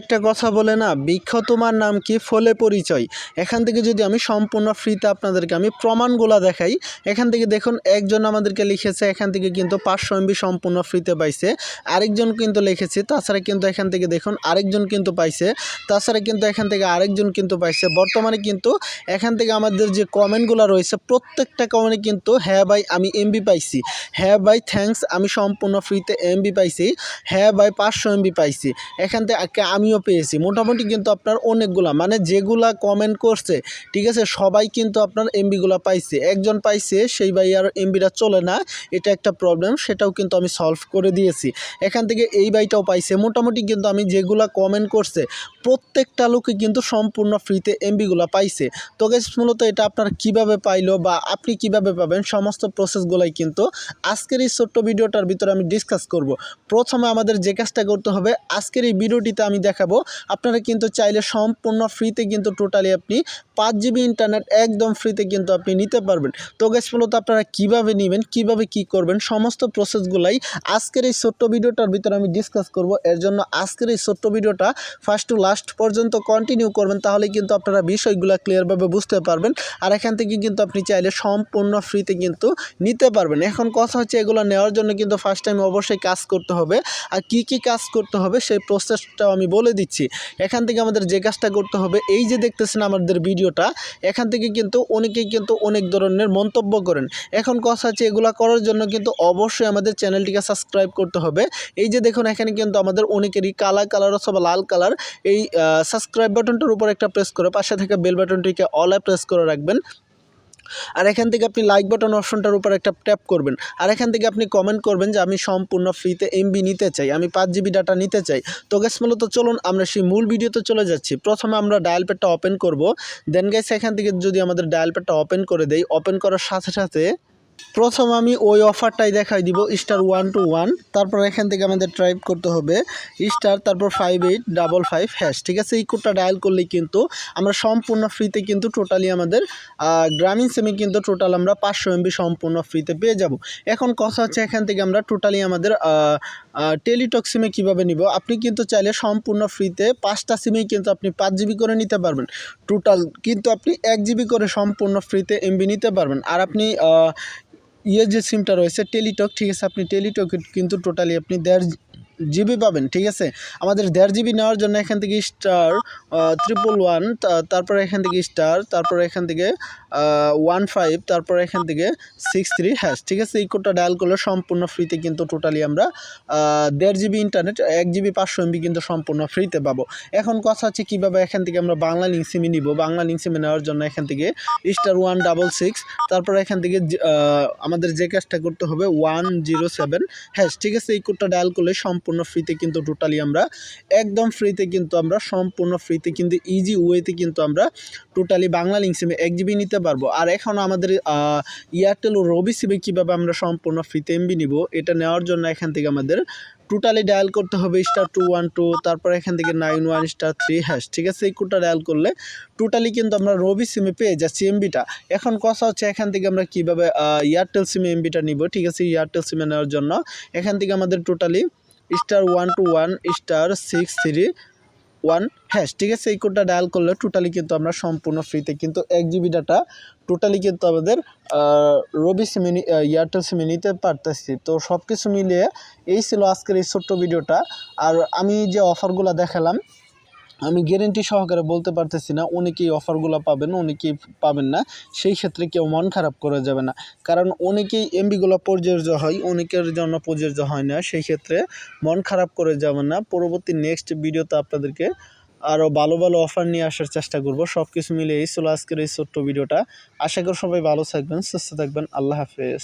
একটা কথা বলে না, বৃক্ষ তোমার নাম কি? ফলে পরিচয়। এখান থেকে যদি আমি সম্পূর্ণ ফ্রিতে আপনাদেরকে আমি প্রমাণগুলো দেখাই, এখান থেকে দেখুন একজন আমাদেরকে লিখেছে, এখান থেকে কিন্তু পাঁচশো এমবি সম্পূর্ণ ফ্রিতে পাইছে। আরেকজন কিন্তু লিখেছে, তাছাড়া কিন্তু এখান থেকে দেখুন আরেকজন কিন্তু পাইছে, তাছাড়া কিন্তু এখান থেকে আরেকজন কিন্তু পাইছে। বর্তমানে কিন্তু এখান থেকে আমাদের যে কমেন্টগুলো রয়েছে, প্রত্যেকটা কমেন্টে কিন্তু হ্যাঁ ভাই, আমি এমবি পাইছি। হ্যাঁ ভাই থ্যাঙ্কস আমি সম্পূর্ণ ফ্রিতে এমবি পাইছি। হ্যাঁ ভাই, পাঁচশো এমবি পাইছি। এখান থেকে আমিও পেয়েছি। মোটামুটি কিন্তু আপনার অনেকগুলা মানে যেগুলা কমেন্ট করছে, ঠিক আছে, সবাই কিন্তু আপনার এমবিগুলো পাইছে। একজন পাইছে, সেই ভাই আর এমবিটা চলে না, এটা একটা প্রবলেম সেটাও কিন্তু আমি সলভ করে দিয়েছি। এখান থেকে এই বাইটাও পাইছে। মোটামুটি কিন্তু আমি যেগুলা কমেন্ট করছে, প্রত্যেকটা লোকে কিন্তু সম্পূর্ণ ফ্রিতে এমবিগুলো পাইছে। তো গেস মূলত এটা আপনার কীভাবে পাইলো বা আপনি কীভাবে পাবেন, সমস্ত প্রসেসগুলাই কিন্তু আজকের এই ছোট্ট ভিডিওটার ভিতরে আমি ডিসকাস করব। প্রথমে আমাদের যে কাজটা করতে হবে, আজকের এই ভিডিওটিতে আমি দেখাবো। আপনারা কিন্তু চাইলে সম্পূর্ণ ফ্রিতে কিন্তু টোটালি আপনি পাঁচ জিবি ইন্টারনেট একদম ফ্রিতে কিন্তু আপনি নিতে পারবেন। তো গেস মূলত আপনারা কীভাবে নেবেন, কীভাবে কি করবেন, সমস্ত প্রসেসগুলাই আজকের এই ছোট্ট ভিডিওটার ভিতরে আমি ডিসকাস করব। এর জন্য আজকের এই ছোট্ট ভিডিওটা ফার্স্ট টু লাস্ট পর্যন্ত কন্টিনিউ করবেন, তাহলে কিন্তু আপনারা বিষয়গুলো ক্লিয়ারভাবে বুঝতে পারবেন। আর এখান থেকে কিন্তু আপনি চাইলে সম্পূর্ণ ফ্রিতে কিন্তু নিতে পারবেন। এখন কথা হচ্ছে এগুলো নেওয়ার জন্য কিন্তু ফার্স্ট টাইম অবশ্যই কাজ করতে হবে। আর কি কি কাজ করতে হবে, সেই প্রসেসটাও আমি বলে দিচ্ছি। এখান থেকে আমাদের যে কাজটা করতে হবে, এই যে দেখতেছেন আমাদের ভিডিওটা, এখান থেকে কিন্তু অনেকেই কিন্তু অনেক ধরনের মন্তব্য করেন। এখন কথা হচ্ছে এগুলো করার জন্য কিন্তু অবশ্যই আমাদের চ্যানেলটিকে সাবস্ক্রাইব করতে হবে। এই যে দেখুন, এখানে কিন্তু আমাদের অনেকেরই কালা কালার অথবা লাল কালার এই সাবস্ক্রাইব বাটনটার উপর একটা প্রেস করে পাশে থেকে বেল বাটনটিকে অলে প্রেস করে রাখবেন। আর এখান থেকে আপনি লাইক বাটন অপশনটার উপর একটা ট্যাপ করবেন। আর এখান থেকে আপনি কমেন্ট করবেন যে, আমি সম্পূর্ণ ফ্রিতে এমবি নিতে চাই, আমি পাঁচ জিবি ডাটা নিতে চাই। তো গ্যাস মূলত চলুন আমরা সেই মূল ভিডিওতে চলে যাচ্ছি। প্রথমে আমরা ডায়াল প্যাডটা ওপেন করব। দেন গ্যাস এখান থেকে যদি আমাদের ডায়াল প্যাডটা ওপেন করে দেই ওপেন করার সাথে সাথে প্রথম আমি ওই অফারটাই দেখাই দিব, স্টার ওয়ান টু ওয়ান তারপর এখান থেকে আমাদের ট্রাইপ করতে হবে, স্টার, তারপর five eight double five hash ঠিক আছে? এই কোডটা ডায়াল করলেই কিন্তু আমরা সম্পূর্ণ ফ্রিতে কিন্তু টোটালি আমাদের গ্রামীণ সিমে কিন্তু টোটাল আমরা পাঁচশো এমবি সম্পূর্ণ ফ্রিতে পেয়ে যাব। এখন কথা হচ্ছে এখান থেকে আমরা টোটালি আমাদের টেলিটক সিমে কীভাবে নিব? আপনি কিন্তু চাইলে সম্পূর্ণ ফ্রিতে পাঁচটা সিমেই কিন্তু আপনি পাঁচ জিবি করে নিতে পারবেন। টোটাল কিন্তু আপনি এক জিবি করে সম্পূর্ণ ফ্রিতে এমবি নিতে পারবেন। আর আপনি ইয়ে যে সিমটা রয়েছে টেলিটক ঠিক আছে আপনি টেলিটক কিন্তু টোটালি আপনি দেড় জিবি পাবেন, ঠিক আছে? আমাদের দেড় জিবি নেওয়ার জন্য এখান থেকে স্টার ট্রিপল ওয়ান তারপরে এখান থেকে স্টার তারপরে এখান থেকে ওয়ান ফাইভ তারপরে এখান থেকে সিক্স থ্রি হ্যাশ ঠিক আছে? এই কোডটা ডায়াল করলে সম্পূর্ণ ফ্রিতে কিন্তু টোটালি আমরা দেড় জিবি ইন্টারনেট এক জিবি পাঁচশো এমবি কিন্তু সম্পূর্ণ ফ্রিতে পাবো। এখন কথা হচ্ছে কীভাবে এখান থেকে আমরা বাংলা লিঙ্ক সিমে নিব? বাংলা লিঙ্ক সিমে নেওয়ার জন্য এখান থেকে স্টার ওয়ান ডাবল সিক্স তারপরে এখান থেকে আমাদের যে কাজটা করতে হবে ওয়ান জিরো সেভেন হ্যাঁ ঠিক আছে? এই কোডটা ডায়াল করলে সম্পূর্ণ ফ্রিতে কিন্তু টোটালি আমরা, একদম ফ্রিতে কিন্তু আমরা, সম্পূর্ণ ফ্রিতে কিন্তু ইজি ওয়েতে কিন্তু আমরা টোটালি বাংলা লিঙ্ক সিমে এক জিবি নিতে পারব। আর এখন আমাদের এয়ারটেল ও রবি সিমে কীভাবে আমরা সম্পূর্ণ ফ্রিতে এমবি নিব, এটা নেওয়ার জন্য এখান থেকে আমাদের টোটালি ডায়াল করতে হবে স্টার টু ওয়ান টু তারপর এখান থেকে nine one star three hash ঠিক আছে? এই কোডটা ডায়াল করলে টোটালি কিন্তু আমরা রবি সিমে পেয়ে যাচ্ছি এমবিটা এখন কথা হচ্ছে এখান থেকে আমরা কীভাবে এয়ারটেল সিমে এমবিটা নিব, ঠিক আছে? এয়ারটেল সিমে নেওয়ার জন্য এখান থেকে আমাদের totally star one two one star six three one hash ঠিক আছে? এই কোডটা ডায়াল করলে টোটালি কিন্তু আমরা সম্পূর্ণ ফ্রিতে কিন্তু এক জিবি ডাটা টোটালি কিন্তু আমাদের রবি সিমে এয়ারটেল সিমে নিতে পারতেছি। তো সব কিছু মিলিয়ে এই ছিল আজকের এই ছোট্ট ভিডিওটা আর আমি যে অফারগুলো দেখালাম আমি গ্যারেন্টি সহকারে বলতে পারতেছি না অনেকেই অফারগুলো পাবেন অনেকেই পাবেন না, সেই ক্ষেত্রে কেউ মন খারাপ করা যাবে না। কারণ অনেকেই এমবিগুলো প্রযোজ্য হয় অনেকের জন্য প্রযোজ্য হয় না, সেই ক্ষেত্রে মন খারাপ করে যাবেন না। পরবর্তী নেক্সট ভিডিওতে আপনাদেরকে আরও ভালো ভালো অফার নিয়ে আসার চেষ্টা করব। সব কিছু মিলে এই ছিল আজকের এই ছোট্ট ভিডিওটা আশা করি সবাই ভালো থাকবেন, সুস্থ থাকবেন। আল্লাহ হাফেজ।